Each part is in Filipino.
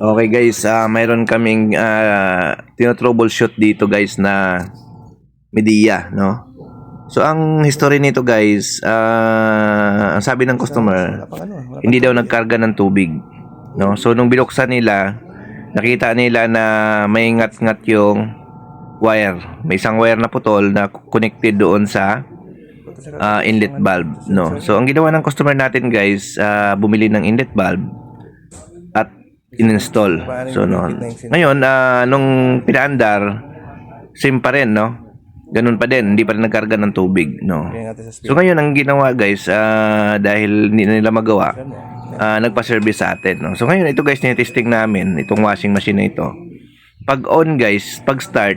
Okay guys, ah mayroon kaming uh, tinotroubleshoot dito guys na media, no? So ang history nito guys, ah ang sabi ng customer, hindi daw nagkarga ng tubig, no? So nung binuksan nila, nakita nila na may ngat-ngat yung wire. May isang wire na putol na connected doon sa ah, inlet valve, no? So ang ginawa ng customer natin guys, ah, bumili ng inlet valve in-install. So no. Ngayon, ah, nung pinaandar, same pa rin, no? Ganun pa din, hindi pa rin nagkarga ng tubig, no? So ngayon ang ginawa guys, ah, dahil hindi na nila magawa, ah, nagpa-service sa atin, no? So ngayon ito guys, tinitesting namin itong washing machine na ito. Pag on guys, pag start,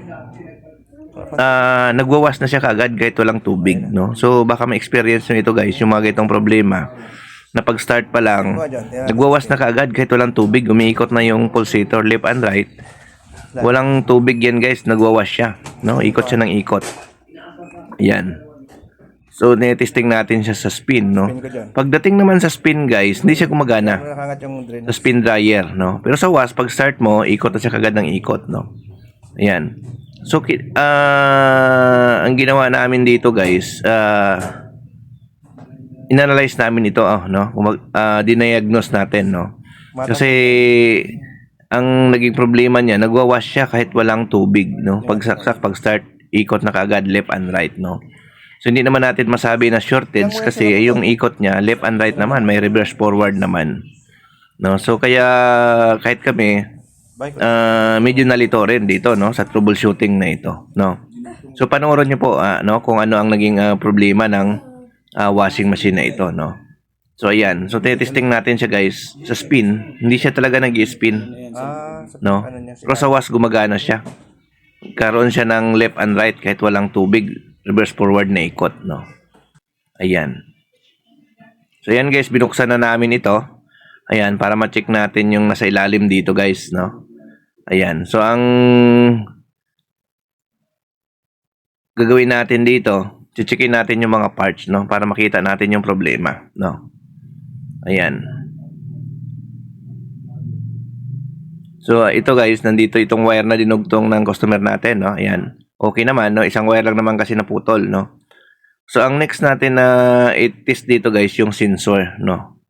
ah nagwawas na siya kagad kahit walang tubig, no? So baka may experience nyo ito guys, yung mga ganitong problema na pag start pa lang, nagwawas na kaagad kahit walang tubig, umiikot na yung pulsator left and right. Walang tubig yan guys, nagwawas siya, no? Ikot siya ng ikot. Yan. So, netesting natin siya sa spin, no? Pagdating naman sa spin, guys, hindi siya gumagana sa spin dryer, no? Pero sa was, pag start mo, ikot na siya kagad ng ikot, no? Ayan. So, ah, ang ginawa namin dito, guys, ah, inanalyze namin ito, oh, no? Ah, diniagnose natin, no? Kasi, ang naging problema niya, nagwawash siya kahit walang tubig, no? Pag saksak, pag start, ikot na kagad left and right, no? So, hindi naman natin masabi na shortage kasi yung ikot niya, left and right naman, may reverse forward naman. No? So, kaya kahit kami, ah, medyo nalito rin dito, no? Sa troubleshooting na ito, no? So, panoorin niyo po, ah, no? Kung ano ang naging ah, problema ng ah, washing machine na ito, no? So, ayan. So, testing natin siya, guys. Sa spin, hindi siya talaga nag-spin, no? Pero sa wash, gumagana siya. Karoon siya ng left and right kahit walang tubig, reverse forward na ikot, no? Ayan. So, ayan guys, binuksan na namin ito. Ayan, para ma-check natin yung nasa ilalim dito, guys, no? Ayan. So, ang gagawin natin dito, checkin natin yung mga parts, no? Para makita natin yung problema, no? Ayan. So, ito guys, nandito itong wire na dinugtong ng customer natin, no? Ayan. Okay naman, no? Isang wire lang naman kasi naputol, no? So, ang next natin na i-test dito guys, yung sensor, no?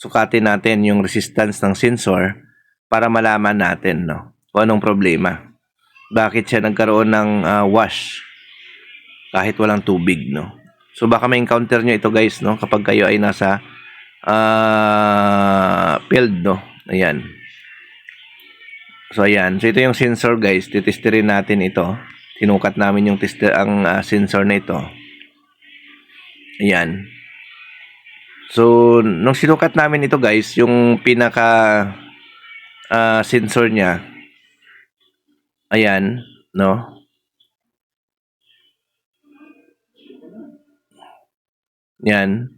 Sukatin natin yung resistance ng sensor para malaman natin, no? Kung anong problema. Bakit siya nagkaroon ng ah, wash kahit walang tubig, no? So, baka may encounter nyo ito guys, no? Kapag kayo ay nasa ah field, no? Ayan. So ayan, so ito yung sensor guys, titesterin natin ito. Tinukat namin yung tester ang ah, sensor na ito. Ayan. So nung sinukat namin ito guys, yung pinaka ah, sensor niya ayan, no? Yan.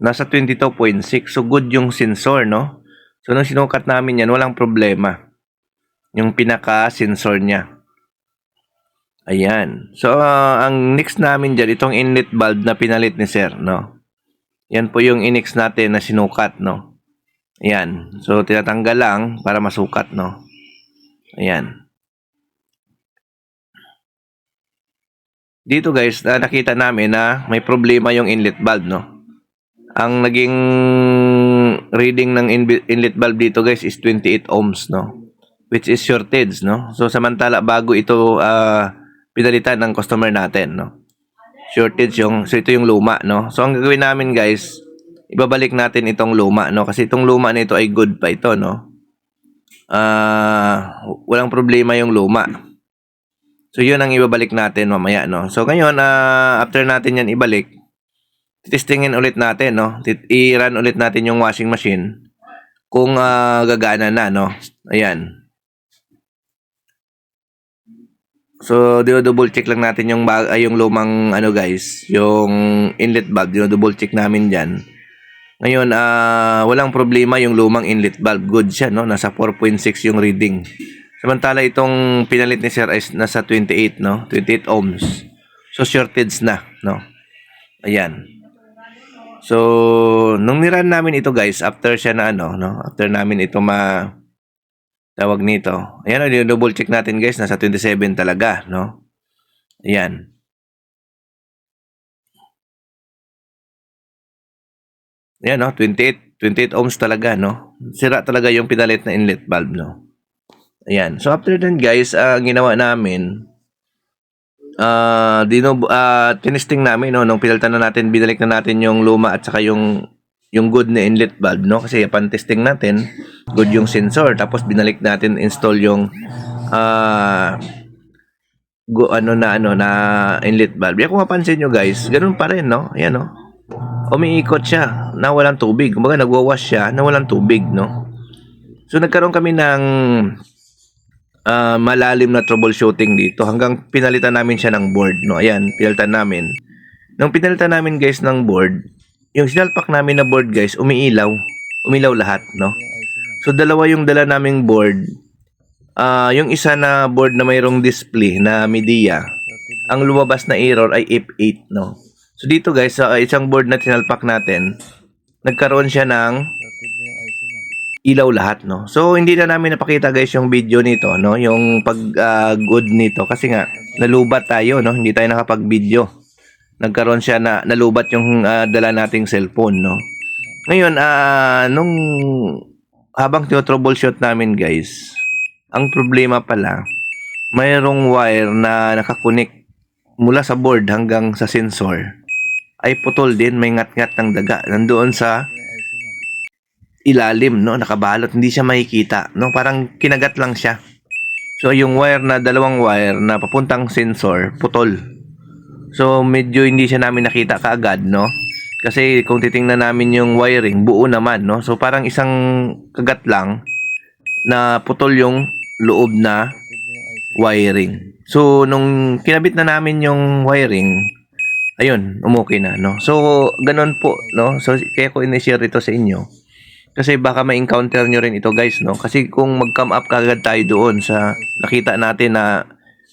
Nasa 22.6. So good yung sensor, no? So, nung sinukat namin yan, walang problema. Yung pinaka-sensor niya. Ayan. So, ah, ang next namin dyan, itong inlet valve na pinalit ni sir, no? Yan po yung inex natin na sinukat, no? Ayan. So, tinatanggal lang para masukat, no? Ayan. Dito guys, na nakita namin na may problema yung inlet valve, no? Ang naging reading ng inlet valve dito guys is 28 ohms, no? Which is shortage, no? So samantala bago ito ah, pinalitan ng customer natin, no? Shortage yung, so ito yung luma, no? So ang gagawin namin guys, ibabalik natin itong luma, no? Kasi itong luma nito ay good pa ito, no? Ah, walang problema yung luma. So yun ang ibabalik natin mamaya, no? So ngayon, ah, after natin yan ibalik, testingin ulit natin, no? I-run ulit natin yung washing machine kung ah, gagana na, no? Ayan. So, double check lang natin yung bag, ay, yung lumang ano guys, yung inlet valve, double check namin diyan. Ngayon, ah walang problema yung lumang inlet valve. Good siya, no? Nasa 4.6 yung reading. Samantala itong pinalit ni Sir is nasa 28, no? 28 ohms. So, shortage na, no? Ayan. So, nung niran namin ito guys, after siya na ano, no? After namin ito ma tawag nito. Ayan, oh, double check natin guys, nasa 27 talaga, no? Ayan. Ayan, no? 28, 28 ohms talaga, no? Sira talaga yung pinalit na inlet valve, no? Ayan. So, after then, guys, ang ginawa namin, ah, dino, ah, tinesting namin, no? Nung pinalitan na natin, binalik na natin yung luma at saka yung yung good na inlet valve, no? Kasi upon testing natin, good yung sensor. Tapos, binalik natin install yung ah, go, ano na, ano, na inlet valve. Kung mapansin nyo, guys, ganun pa rin, no? Ayan, no? umiikot siya na walang tubig. Kumbaga nagwawash siya na walang tubig, no? So nagkaroon kami ng ah, malalim na troubleshooting dito hanggang pinalitan namin siya ng board, no? Ayan, pinalitan namin. Nung pinalitan namin guys ng board, yung sinalpak namin na board guys, umiilaw. Umilaw lahat, no? So dalawa yung dala naming board. Ah, yung isa na board na mayroong display na media, ang lumabas na error ay F8, no? So dito guys, sa isang board na tinalpak natin, nagkaroon siya ng ilaw lahat, no? So hindi na namin napakita guys yung video nito, no? Yung pag ah, nito kasi nga nalubat tayo, no? Hindi tayo nakapag-video. Nagkaroon siya na nalubat yung ah, dala nating cellphone, no? Ngayon, ah nung habang tino-troubleshoot namin guys, ang problema pala, mayroong wire na nakakunik mula sa board hanggang sa sensor ay putol din, may ngat-ngat ng daga. Nandoon sa ilalim, no? Nakabalot, hindi siya makikita, no? Parang kinagat lang siya. So, yung wire na, dalawang wire na papuntang sensor, putol. So, medyo hindi siya namin nakita kaagad, no? Kasi kung titingnan namin yung wiring, buo naman, no? So, parang isang kagat lang na putol yung loob na wiring. So, nung kinabit na namin yung wiring, ayun, umukay na, no? So, ganun po, no? So, kaya ko in-share ito sa inyo. Kasi baka ma-encounter nyo rin ito, guys, no? Kasi kung mag-come up kagad tayo doon sa nakita natin na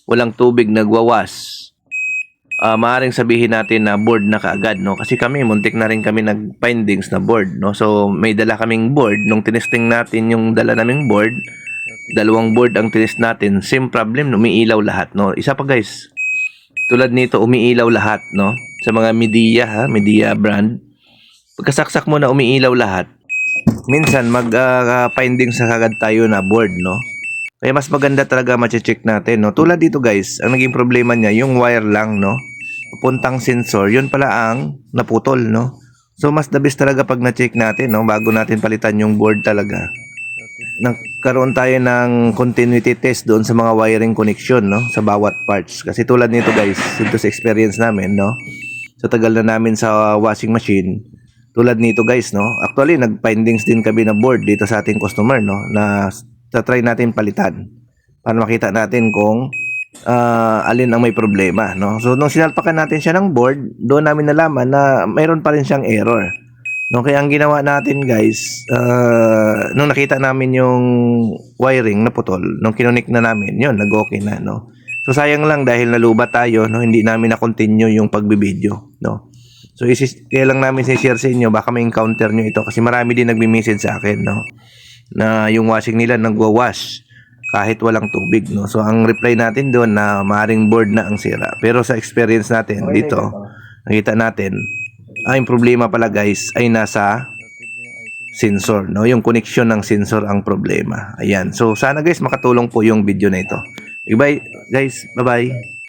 walang tubig nagwawas, ah maaaring sabihin natin na board na kaagad, no? Kasi kami, muntik na rin kami nag-findings na board, no? So, may dala kaming board. Nung tinesting natin yung dala naming board, dalawang board ang tinest natin, same problem, umiilaw lahat, no? Isa pa, guys, tulad nito, umiilaw lahat, no? Sa mga media, ha? Media brand. Pagkasaksak mo na umiilaw lahat, minsan mag-finding sa kagad tayo na board, no? Kaya mas maganda talaga ma-check natin, no? Tulad dito, guys, ang naging problema niya, yung wire lang, no? Pupuntang sensor, yun pala ang naputol, no? So, mas the best talaga pag na-check natin, no? Bago natin palitan yung board talaga. Nagkaroon tayo ng continuity test doon sa mga wiring connection, no? Sa bawat parts. Kasi tulad nito, guys, ito sa experience namin, no? Sa tagal na namin sa washing machine, tulad nito guys no? Actually nag-findings din kami na board dito sa ating customer no? Na sa try natin palitan para makita natin kung ah, alin ang may problema no? So nung sinalpakan natin siya ng board doon namin nalaman na mayroon pa rin siyang error no? Kaya ang ginawa natin guys ah, nung nakita namin yung wiring na putol nung kinonik na namin yun nag-okay na no? So sayang lang dahil nalubat tayo no? Hindi namin na continue yung pagbibideo no So, isis, kaya lang namin share sa inyo, baka may encounter nyo ito. Kasi marami din nagme-message sa akin, no? Na yung washing nila nagwa-wash kahit walang tubig, no? So, ang reply natin doon na maaaring board na ang sira. Pero sa experience natin dito, nakita natin, ang problema pala guys ay nasa sensor, no? Yung connection ng sensor ang problema. Ayan. So, sana guys makatulong po yung video na ito. Bye, guys. Bye-bye.